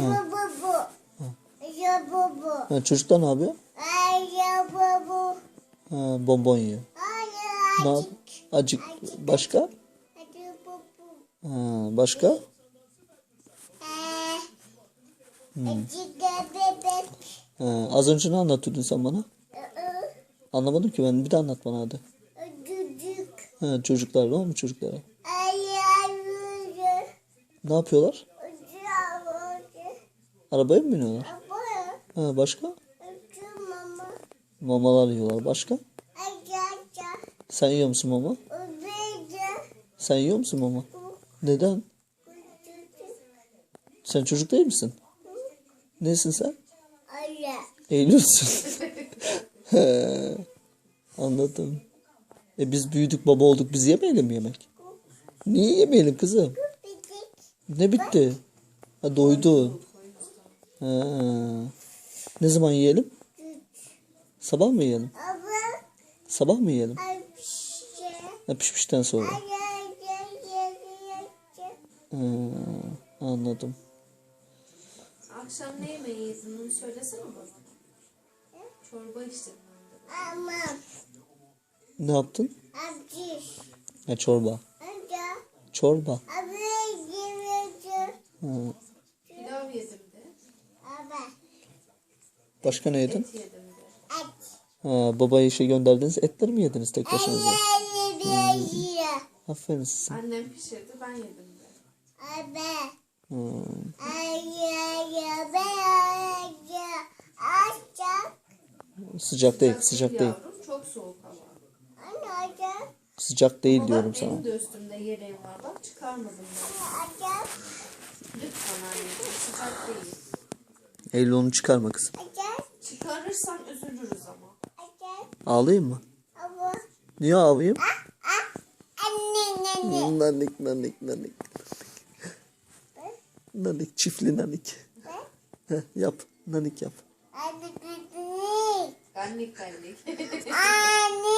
bu bu bu. Ya bu bu. Ha, çocuklar ne yapıyor? Ay ya bu bu. Ha, bonbon yiyor. Ay Ne yap? acık. Acık. Başka? Hadi bu bu. Ha, başka? Ee, da bebek. Ha, az önce ne anlatıyordun sen bana? Iı, Anlamadım ki ben. Bir de anlat bana hadi. Acıcık. Ha, çocuklar ne olmuş çocuklara? Ay ay Ne yapıyorlar? Arabaya mı biniyorlar? Ha, başka? Mamalar yiyorlar. Başka? Sen yiyor musun mama? Sen yiyor musun mama? Neden? Sen çocuk değil misin? Nesin sen? Eylül'sün. Anladım. E biz büyüdük baba olduk biz yemeyelim yemek? Niye yemeyelim kızım? Ne bitti? Ha doydu. Ha. Ne zaman yiyelim? Sabah mı yiyelim? Sabah mı yiyelim? Ha, pişmişten sonra. Ha, anladım. Akşam ne yemeği yedin onu söylesene bana. Çorba içtim ben de. Ama Ne yaptın? Ha, çorba. Çorba. Ha. Pilav yedim de. Abi. Başka ne yedin? Et yedim. Ha, babaya işe gönderdiniz etler mi yediniz tek başınıza? Ay. Aferin size. Annem pişirdi ben yedim de. Abi. Hmm. Sıcak değil, sıcak değil. Yavrum çok soğuk hava. Anne. Sıcak değil Ama diyorum bak, sana. Benim de üstümde yereğim var bak çıkarmadım ben. Lütfen anneciğim sıcak değil. Eylül onu çıkarma kızım. Açacak. Çıkarırsan üzülürüz ama. Ağlayayım mı? Ama. Niye ağlayayım? Anne anne. Nanik nanik nanik. Nanik çiftli nanik. Heh, yap. Nanik yap. Hadi gidelim. Benlik benlik. Anne.